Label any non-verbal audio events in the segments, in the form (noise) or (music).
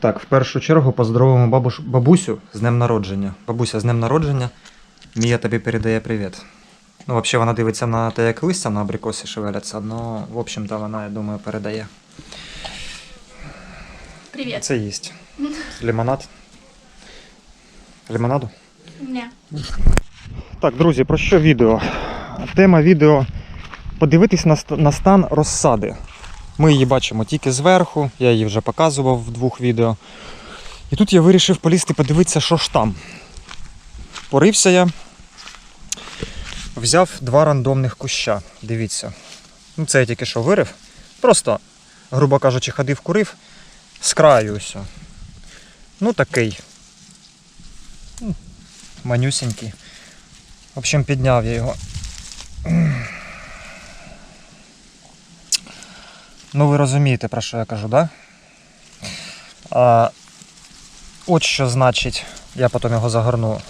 Так, в першу чергу поздоровимо бабуш... бабусю з днем народження. Бабуся з днем народження. Мія тобі передає привіт. Ну, взагалі, вона дивиться на те, як листя на абрикосі шевеляться, але, в общем-то, вона, я думаю, передає. Привет. Це їсть. Лимонад. Лимонаду? Не. Так, друзі, про що відео? Тема відео подивитись на стан розсади. Ми її бачимо тільки зверху, я її вже показував в двох відео. І тут я вирішив полізти подивитися, що ж там. Порився я, взяв два рандомних куща. Дивіться. Ну, це я тільки що вирив. Просто, грубо кажучи, ходив, курив з краю ось. Ну такий. Манюсенький. В общем, підняв я його. Ну, ви розумієте, про що я кажу, так? Да? От що значить, я потім його загорну.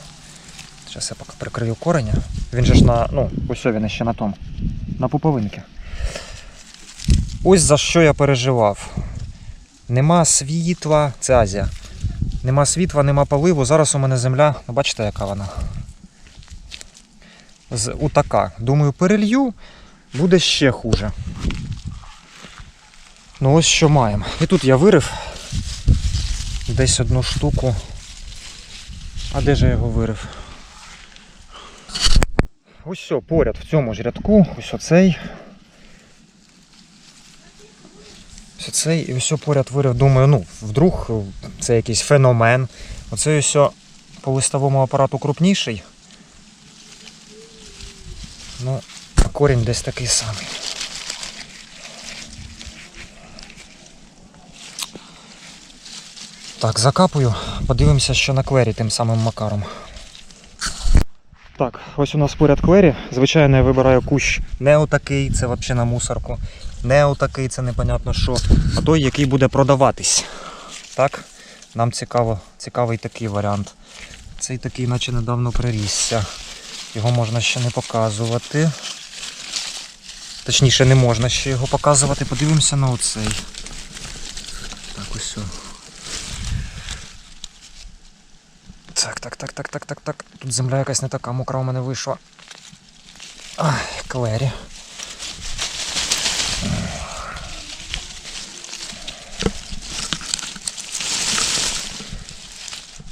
Зараз я поки прикрию кореня. Він же ж на. Ну, ось він ще на тому. На пуповинки. Ось за що я переживав. Нема світла, це Азія. Нема світла, нема поливу. Зараз у мене земля, ну бачите, яка вона з утака. Думаю, перелью, буде ще хуже. Ну ось що маємо. І тут я вирив десь одну штуку. А де ж я його вирив? Ось все, поряд в цьому ж рядку, ось оцей. Ось оцей і ось поряд вирив. Думаю, ну, вдруг це якийсь феномен. Оцей ось по листовому апарату крупніший. Ну, а корінь десь такий самий. Так, закапую, подивимося, що на квері тим самим макаром. Так, ось у нас поряд квері. Звичайно, я вибираю кущ не отакий, це взагалі на мусорку. Не отакий, це непонятно що. А той, який буде продаватись. Так, нам цікаво, цікавий такий варіант. Цей такий, наче недавно прирісся. Його можна ще не показувати. Точніше, не можна ще його показувати. Подивимося на оцей. Так, ось. о. Так, так, так, так, так, так, так. Тут земля якась не така мокра у мене вийшла. Ай, клері.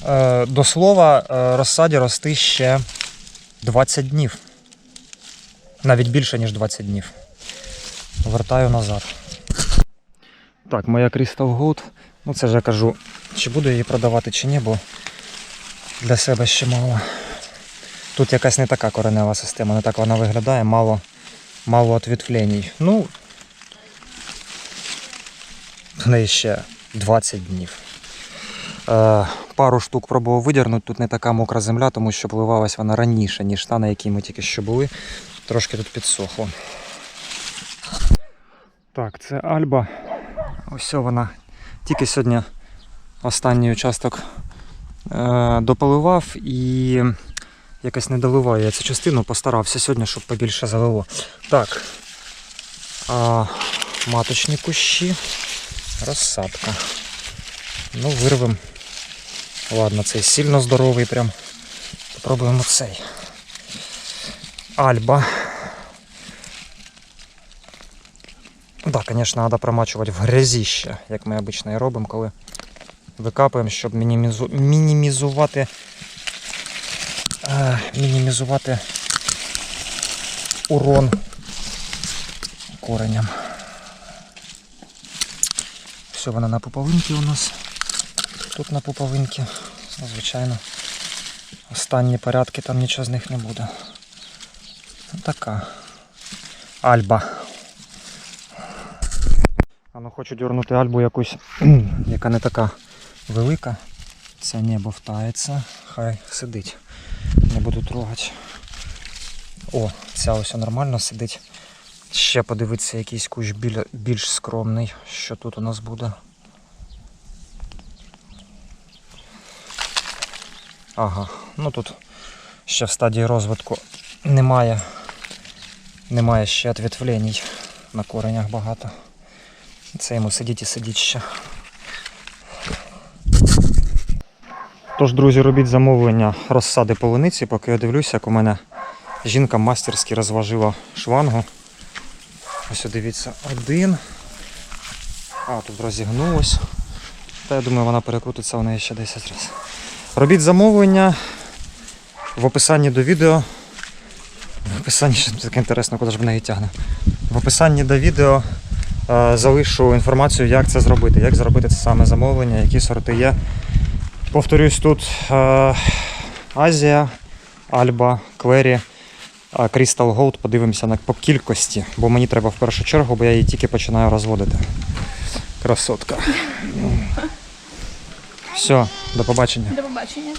Е, До слова, е, розсаді рости ще 20 днів. Навіть більше, ніж 20 днів. Вертаю назад. Так, моя Crystal Gold. Ну це ж я кажу, чи буду її продавати, чи ні, бо для себе ще мало. Тут якась не така коренева система, не так вона виглядає, мало, мало отвітвлень. Ну, в неї ще 20 днів. Е, пару штук пробував видірнути. Тут не така мокра земля, тому що пливалась вона раніше, ніж та, на якій ми тільки що були. Трошки тут підсохло. Так, це Альба. Ось вона. Тільки сьогодні останній участок дополивав і якось не доливаю я цю частину, постарався сьогодні, щоб побільше залило. Так. А, маточні кущі. Розсадка. Ну, вирвемо. Ладно, цей сильно здоровий прям. Попробуємо цей. Альба. Да, звісно, треба промачувати в грязіще, як ми обично і робимо, коли викапуємо, щоб мінімізу... мінімізувати е, мінімізувати урон кореням. Все, вона на пуповинці у нас. Тут на пуповинці. Звичайно, останні порядки, там нічого з них не буде. Ну, Така. Альба. А ну хочу дернути альбу якусь, (clears throat) яка не така велика. Це не бовтається. Хай сидить. Не буду трогати. О, ця ось нормально сидить. Ще подивитися якийсь кущ біля, більш скромний, що тут у нас буде. Ага, ну тут ще в стадії розвитку немає, немає ще ответвлений. На коренях багато. Це йому сидіть і сидіть ще. Тож, друзі, робіть замовлення розсади полуниці, поки я дивлюся, як у мене жінка мастерськи розважила швангу. Ось дивіться, один. А, тут розігнулось. Та я думаю, вона перекрутиться в неї ще 10 разів. Робіть замовлення в описанні до відео. В описанні що таке інтересно, куди ж в неї тягне. В описанні до відео е, залишу інформацію, як це зробити, як зробити це саме замовлення, які сорти є. Повторюсь, тут е, Азія, Альба, Квері, е, Crystal Gold. Подивимося на, по кількості, бо мені треба в першу чергу, бо я її тільки починаю розводити. Красотка. Все, до побачення. До побачення.